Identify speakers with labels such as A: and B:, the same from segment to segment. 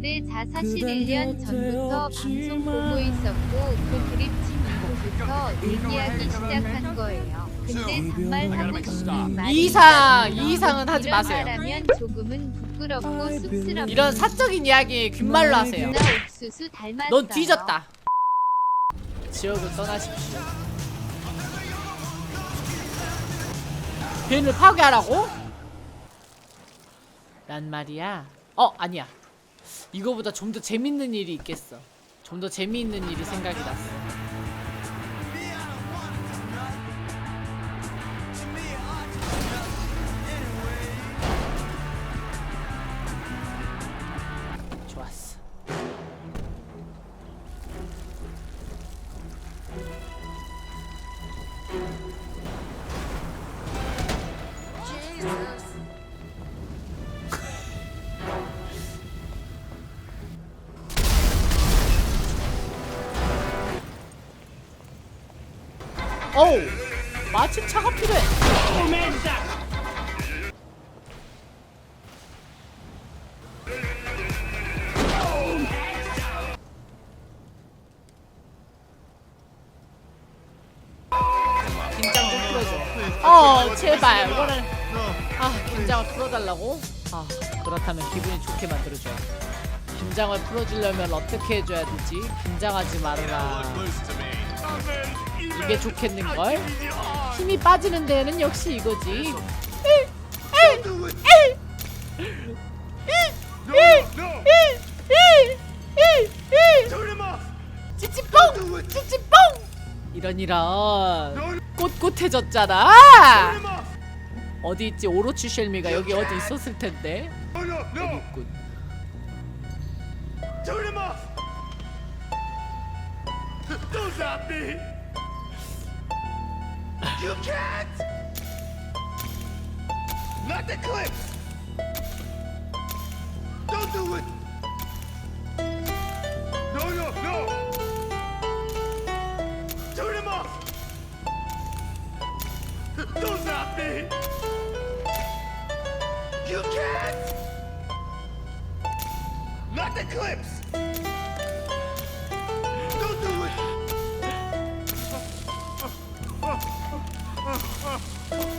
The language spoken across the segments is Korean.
A: 근데 자 사실 1년 전부터 방송 보고 있었고 그 그립 친구부터 얘기하기 시작한 거예요. 근데 반말 하고 싶은 말이
B: 이상. 이상은 하지 마세요.
A: 말하면 조금은 부끄럽고 쑥스럽고
B: 이런 사적인 이야기 귓말로 하세요.
A: 나 옥수수 닮았어요.
B: 넌 뒤졌다. 지옥을 떠나십시오. 벤을 파괴하라고? 난 말이야. 어 아니야. 이거보다 좀 더 재밌는 일이 있겠어. 좀 더 재미있는 일이 생각이 났어. 어우 마침 차가 필요해. 긴장 좀 풀어줘. 어 제발. 이거는 아 긴장을 풀어달라고? 아 그렇다면 기분이 좋게 만들어줘 긴장을 풀어주려면 어떻게 해줘야 되지? 긴장하지 말아라 이게 좋겠는걸? 힘이 빠지는 데는 역시 이거지. 찌찌뽕! 찌찌뽕! 이런 이런. 꼿꼿해졌잖아. 어디 있지? 오로치 쉘미가 여기 어디 있었을 텐데. 여기 있군
C: Don't stop me! You can't! Not the clips! Don't do it! No, no, no! Turn him off! Don't stop me! You can't! Not the clips!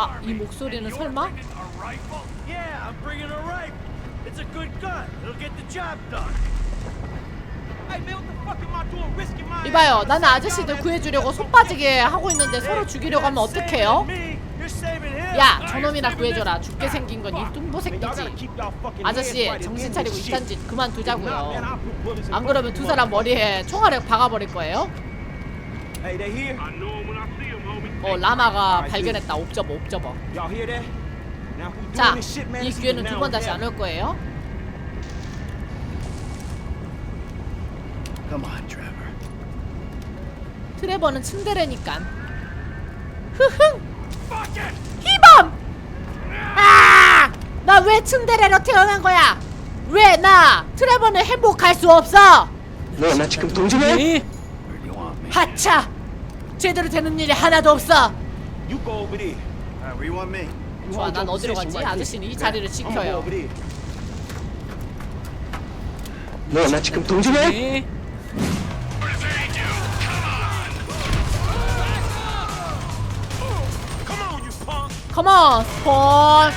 B: 아, 이 목소리는 설마?
C: Yeah, I'm bringing a rifle. It's a good gun. It'll get the job done. Hey,
B: 이봐요, 나는 아저씨들 구해주려고 손 빠지게 하고 있는데 서로 죽이려고 하면 어떡해요? 야, 저놈이나 구해줘라. 죽게 생긴 건 이 뚱보 새끼지. 아저씨, 정신 차리고 이딴 짓 그만두자고요. 안 그러면 두 사람 머리에 총알을 박아버릴 거예요. 어, 라마가 발견했다. 옵저버, 옵저버.
C: Y'all hear that? Now, who
B: 자,
C: doing this shit, man?
B: 이
C: This is
B: 기회는 두 번 다시 안. 올 거예요.
C: Come on, Trevor.
B: 트레버는 츤데레니까. 흐흥! 희범! 아! 나 왜 츤데레로 태어난 거야? 왜 나 트레버는 행복할 수 없어?
D: 너나 지금 동정해?
B: 네? 하차! 제대로 되는 일이 하나도 없어.
C: You go over there.
D: Alright, where you want me?
C: You
B: 좋아,
C: hold
B: 난
C: your
B: 어디로
C: position
B: 가지?
C: right
B: 아저씨는 이
C: there.
B: 자리를
C: I'm
B: 지켜요.
C: over there.
D: 너 나 지금 동정해?
B: 네.
C: Come on, you punk!
B: 컴온.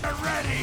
C: They're ready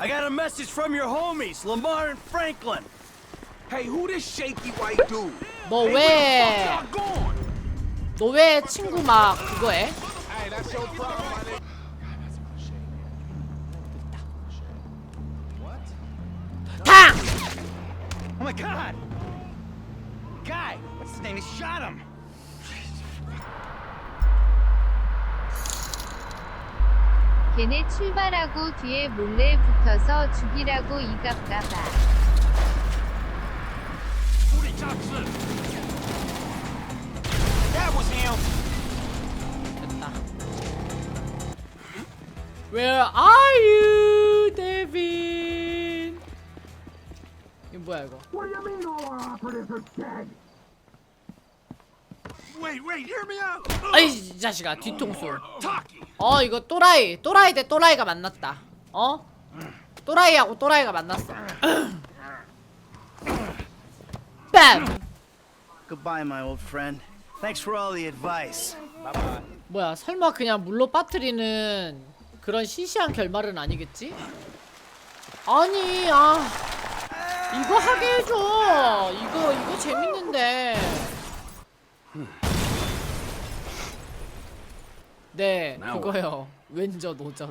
C: I got a message from your homies, Lamar and Franklin.
E: Hey, who this shaky white dude?
B: 너
C: Hey,
B: 왜
C: where the fuck y'all going?
B: 너 왜 친구 막 그거 해?
E: Hey, that's your problem, my nigga.
B: 탕!
C: Oh my god! Guy, what's his name? He shot him.
A: 걔네 출발하고 뒤에 몰래 붙어서 죽이라고 이갑가봐.
C: That was him.
B: 됐다. Where are you, 데빈? 이거 뭐야 이거?
C: Wait, wait, hear me out.
B: 아이 이 자식아 뒤통수.
C: Talkie.
B: 어 이거 또라이 또라이 대 또라이가 만났다. 어? 또라이하고 또라이가 만났어. 뺨!
F: Goodbye, my old friend. Thanks for all the advice.
B: 뭐야 설마 그냥 물로 빠뜨리는 그런 시시한 결말은 아니겠지? 아니 아 이거 하게 해줘 이거 이거 재밌는데 네 그거요 왼저 노젓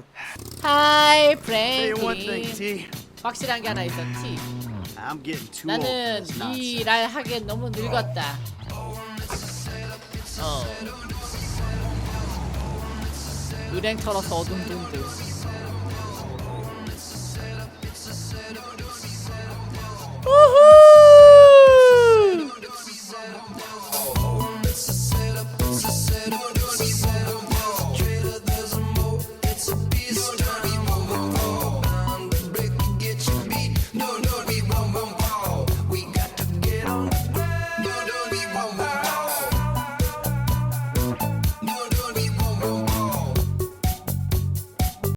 B: 하이 프랭키
F: T.
B: 확실한 게 하나 있어 T
F: I'm getting too old for
B: 나는
F: this nonsense.
B: 이일 하기엔 너무 늙었다 어 은행 털어서 얻은 돈들